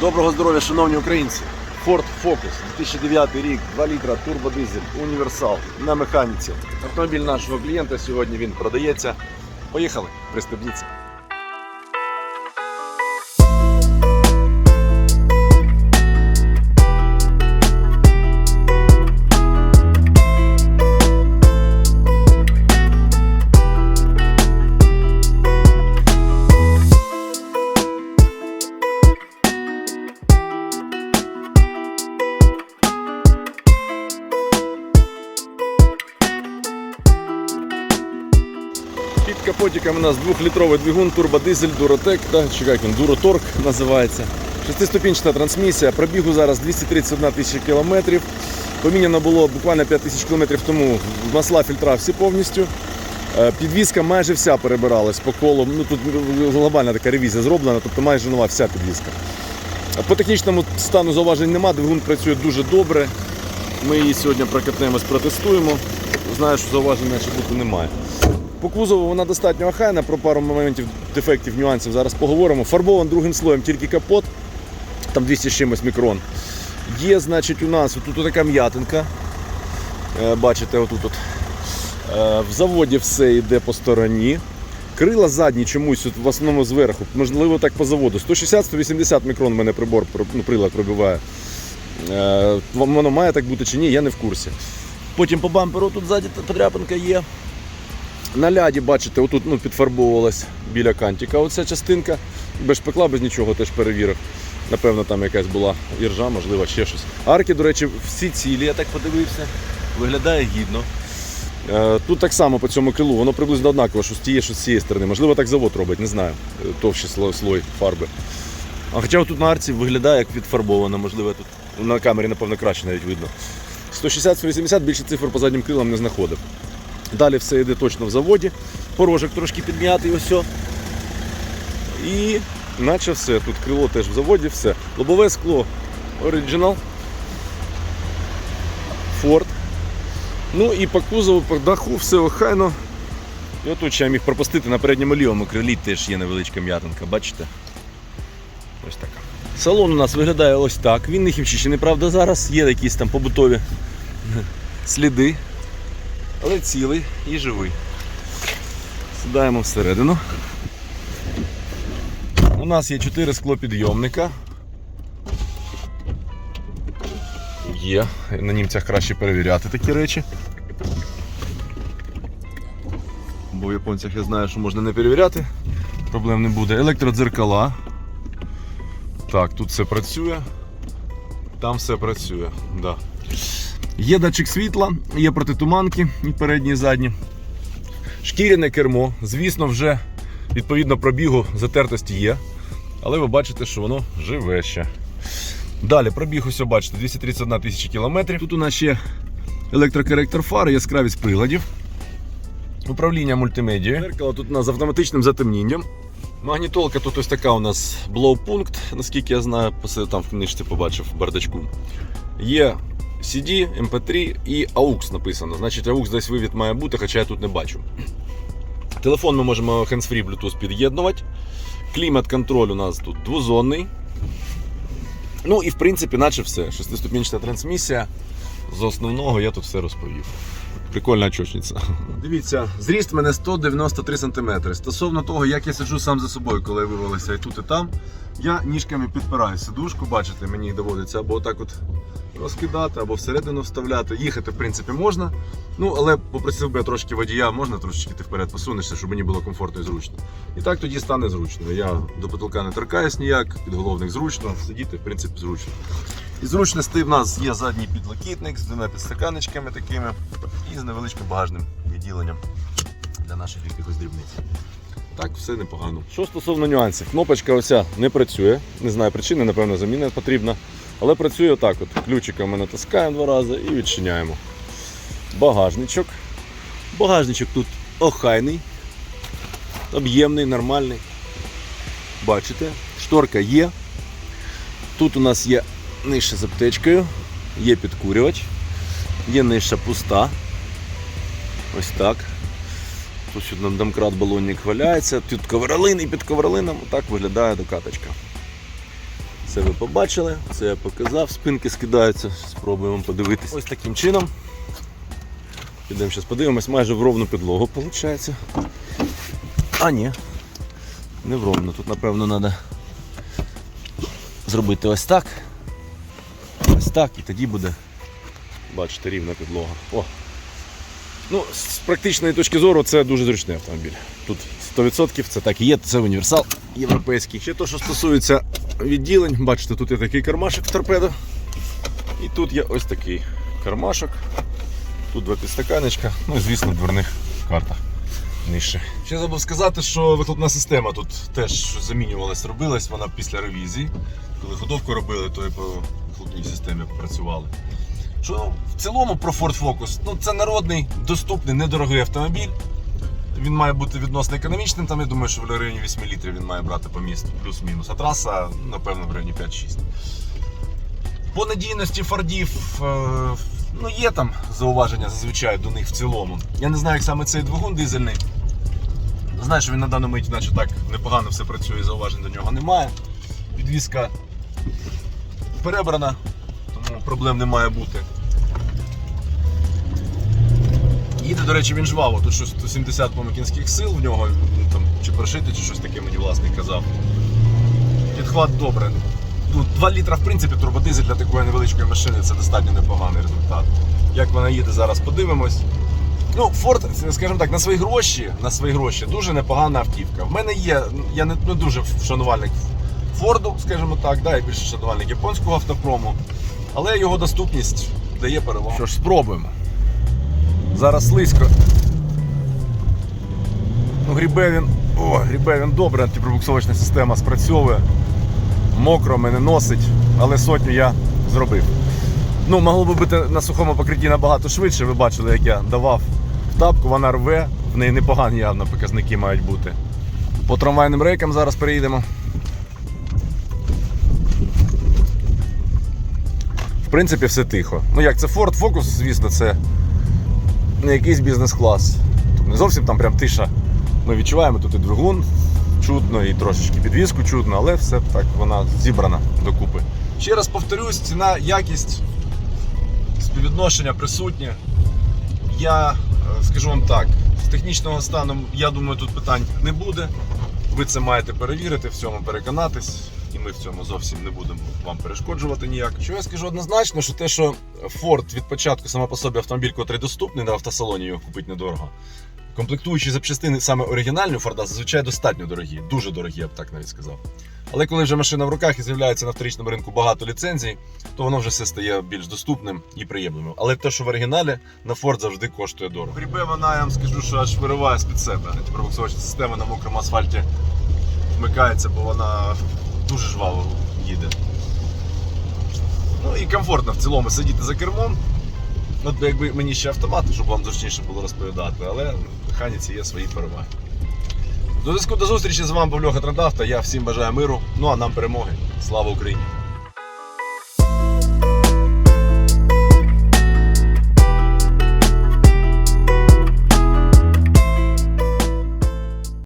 Доброго здоров'я, шановні українці! Ford Focus 2009 рік, 2 літра турбодизель, універсал на механіці. Автомобіль нашого клієнта сьогодні він продається. Поїхали, пристебніться. Під капотиком у нас 2-літровий двигун, турбодизель, Durotec, да, чи як він, Дуроторг називається. Шестиступінчата трансмісія, пробігу зараз 231 тисяча кілометрів. Поміняно було буквально 5 тисяч кілометрів тому масла фільтра всі повністю. Е, Підвізка майже вся перебиралась по колу. Ну, тут глобальна така ревізія зроблена, тобто майже нова вся підвізка. По технічному стану зауважень нема, двигун працює дуже добре. Ми її сьогодні прокатнемось, протестуємо. Знаю, що зауважень наче бути немає. По кузову вона достатньо охайна, про пару моментів, дефектів, нюансів зараз поговоримо. Фарбован другим слоєм тільки капот, там 200 з чимось мікрон. Є, значить, у нас тут така м'ятинка. Е, Бачите, отут. От. Е, В заводі все йде по стороні. Крила задні чомусь, в основному зверху, можливо, так по заводу. 160-180 мікрон в мене прибор, ну, прилад пробиває. Е, Воно має так бути чи ні, я не в курсі. Потім по бамперу тут ззаді подряпинка є. На ляді, бачите, отут ну, підфарбовувалась біля кантика. Оця частинка без шпекла, без нічого теж перевірив. Напевно, там якась була іржа, можливо, ще щось. Арки, до речі, всі цілі, я так подивився. Виглядає гідно. Е, Тут так само по цьому крилу, воно приблизно однаково, що з тієї, що з цієї сторони. Можливо, так завод робить, не знаю. Е, Товщий слой, слой фарби. А хоча тут на арці виглядає як відфарбовано, можливо, тут на камері, напевно, краще навіть видно. 160-180 більше цифр по заднім крилам не знаходив. Далі все йде точно в заводі. Порожок трошки підм'ятий ось. І наче все. Тут крило теж в заводі, все. Лобове скло Original. Ford. Ну і по кузову, по даху все охайно. І отут я міг пропустити на передньому лівому крилі теж є невеличка м'ятинка, бачите? Ось така. Салон у нас виглядає ось так. Він не хімчищений, правда, зараз. Є якісь там побутові сліди але цілий і живий. Сідаємо всередину. У нас є 4 склопідйомника. Є, на німцях краще перевіряти такі речі. Бо в японцях я знаю, що можна не перевіряти, проблем не буде. Електродзеркала. Так, тут все працює, там все працює. Да. Є датчик світла, є протитуманки і передні, і задні. Шкіряне кермо, звісно, вже відповідно пробігу затертості є. Але ви бачите, що воно живе ще. Далі пробіг, ось бачите, 231 тисяча кілометрів. Тут у нас ще електрокоректор фари, яскравість приладів. Управління мультимедією. Зеркало тут у нас з автоматичним затемнінням. Магнітолка тут ось така у нас блоу-пункт, наскільки я знаю, там в книжці побачив бардачку. Є CD, MP3 і AUX написано. Значить, AUX десь вивід має бути, хоча я тут не бачу. Телефон ми можемо hands-free Bluetooth під'єднувати. Клімат-контроль у нас тут двозонний. Ну і в принципі, наче все. Шестиступінчата трансмісія. З основного я тут все розповів. Прикольна чочниця. Дивіться, зріст мене 193 см. Стосовно того, як я сиджу сам за собою, коли я вивалився і тут, і там, я ніжками підпираю сидушку, бачите, мені доводиться або отак от розкидати, або всередину вставляти. Їхати, в принципі, можна. Ну, але попросив би трошки водія, можна трошечки ти вперед посунешся, щоб мені було комфортно і зручно. І так тоді стане зручно. Я до потолка не торкаюсь ніяк, підголовник зручно, сидіти, в принципі, зручно. І зручностей в нас є задній підлокітник з двома підстаканечками такими і з невеличким багажним відділенням для наших якихось дрібниць. Так, все непогано. Що стосовно нюансів, кнопочка оця не працює. Не знаю причини, напевно, заміна потрібна. Але працює отак. от. Ключиком натискаємо два рази і відчиняємо. Багажничок. Багажничок тут охайний, об'ємний, нормальний. Бачите, шторка є. Тут у нас є ниша з аптечкою, є підкурювач, є ниша пуста. Ось так. Тут домкрат балонник валяється, тут ковролин і під ковролином отак виглядає докаточка. Це ви побачили, це я показав, спинки скидаються, спробуємо подивитись. Ось таким чином. Підемо зараз подивимось, майже в ровну підлогу виходить. А ні, не в ровну. Тут напевно треба зробити ось так. Ось так, і тоді буде, бачите, рівна підлога. О! Ну, з практичної точки зору це дуже зручний автомобіль. Тут 100% це так і є, це універсал європейський. Ще те, що стосується відділень, бачите, тут є такий кармашок в торпедо. І тут є ось такий кармашок. Тут два підстаканечка, ну і звісно, в дверних картах нижче. Ще забув сказати, що вихлопна система тут теж замінювалась, робилась, вона після ревізії. Коли ходовку робили, то і по вихлопній системі попрацювали. Що в цілому про Ford Focus, ну це народний, доступний, недорогий автомобіль. Він має бути відносно економічним, там я думаю, що в районі 8 літрів він має брати по місту, плюс-мінус. А траса, напевно, в районі 5-6. По надійності фордів, е, ну є там зауваження зазвичай до них в цілому. Я не знаю, як саме цей двигун дизельний. Знаю, що він на даному миті, наче так непогано все працює, зауважень до нього немає. Підвізка перебрана, тому проблем не має бути. Їде, до речі, він жваво, тут щось 170 по кінських сил в нього, ну, там, чи прошити, чи щось таке мені власник казав. Підхват добре. Ну, 2 літра, в принципі, турбодизель для такої невеличкої машини це достатньо непоганий результат. Як вона їде, зараз подивимось. Ну, Ford, скажімо так, на свої гроші, на свої гроші дуже непогана автівка. В мене є, я не, не дуже шанувальник Форду, скажімо так, да, я більше шанувальник японського автопрому, але його доступність дає перевагу. Що ж, спробуємо. Зараз слизько. Ну, грібе він. О, грібе він добре, антипробуксовочна система спрацьовує. Мокро мене носить, але сотню я зробив. Ну, могло би бути на сухому покритті набагато швидше. Ви бачили, як я давав тапку, вона рве, в неї непогані явно показники мають бути. По трамвайним рейкам зараз переїдемо. В принципі, все тихо. Ну як це Ford Focus, звісно, це не якийсь бізнес-клас. Тут не зовсім там прям тиша. Ми відчуваємо тут і двигун чутно, і трошечки підвіску чутно, але все так вона зібрана докупи. Ще раз повторюсь, ціна, якість, співвідношення присутнє. Я скажу вам так, з технічного стану, я думаю, тут питань не буде. Ви це маєте перевірити, в цьому переконатись, і ми в цьому зовсім не будемо вам перешкоджувати ніяк. Що я скажу однозначно, що те, що Ford від початку сама по собі автомобіль, котрий доступний на автосалоні, його купити недорого. Комплектуючі запчастини саме оригінальні Форда зазвичай достатньо дорогі, дуже дорогі, я б так навіть сказав. Але коли вже машина в руках і з'являється на вторичному ринку багато ліцензій, то воно вже все стає більш доступним і приємним. Але те, що в оригіналі на Ford завжди коштує дорого. Грібе вона, я вам скажу, що аж вириває з-під себе. Антипробуксовочна система на мокрому асфальті вмикається, бо вона дуже жваво їде. Ну і комфортно в цілому сидіти за кермом. От якби мені ще автомати, щоб вам зручніше було розповідати, але механіці є свої переваги. До зв'язку до зустрічі з вами був Льоха Трандавта. Я всім бажаю миру, ну а нам перемоги. Слава Україні!